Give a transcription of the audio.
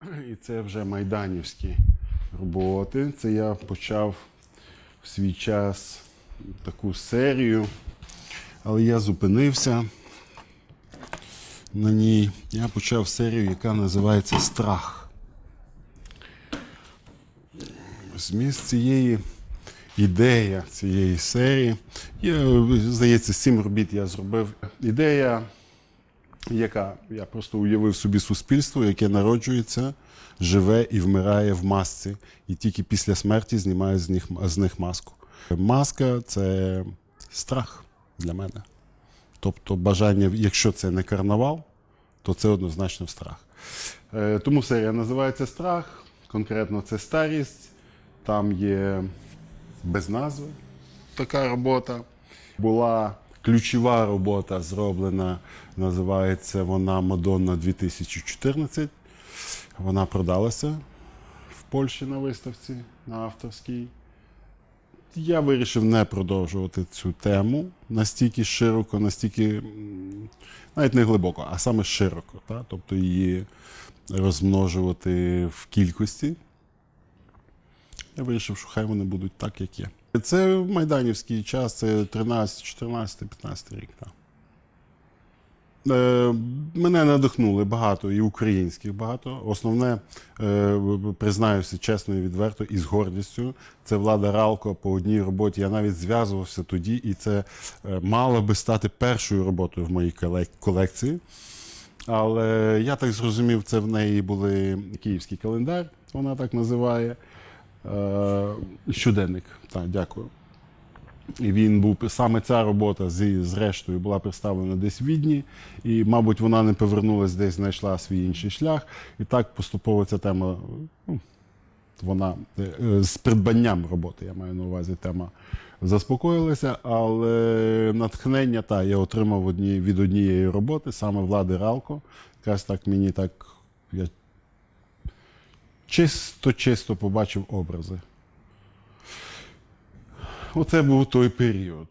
І це вже майданівські роботи. Це я почав в свій час таку серію, але я зупинився на ній. Я почав серію, яка називається Страх. Зміст цієї ідея цієї серії. Я, здається, сім робіт я зробив. Ідея яка я просто уявив собі суспільство, яке народжується, живе і вмирає в масці, і тільки після смерті знімає з них, з них маску. Маска це страх для мене. Тобто, бажання, якщо це не карнавал, то це однозначно страх. Е, Тому серія називається Страх. Конкретно це старість. Там є без назви така робота. Була ключова робота зроблена, називається вона Мадонна 2014. Вона продалася в Польщі на виставці на авторській. Я вирішив не продовжувати цю тему настільки широко, настільки навіть не глибоко, а саме широко. Та? Тобто її розмножувати в кількості. Я вирішив, що хай вони будуть так, як є. Це майданівський час, це 13, 14, 15 рік. Так. Е, мене надихнули багато і українських багато. Основне, е, признаюся чесно і відверто, і з гордістю. Це влада Ралко по одній роботі. Я навіть зв'язувався тоді, і це е, мало би стати першою роботою в моїй колекції. Але я так зрозумів, це в неї були київський календар, вона так називає. Е, щоденник. Так, дякую. І він був саме ця робота зі зрештою була представлена десь в Відні, і, мабуть, вона не повернулась десь, знайшла свій інший шлях. І так поступово ця тема, ну, вона е, з придбанням роботи, я маю на увазі, тема заспокоїлася, але натхнення та я отримав одні, від однієї роботи, саме влади Ралко. Якраз так мені так я чисто-чисто побачив образи. Оце був той період.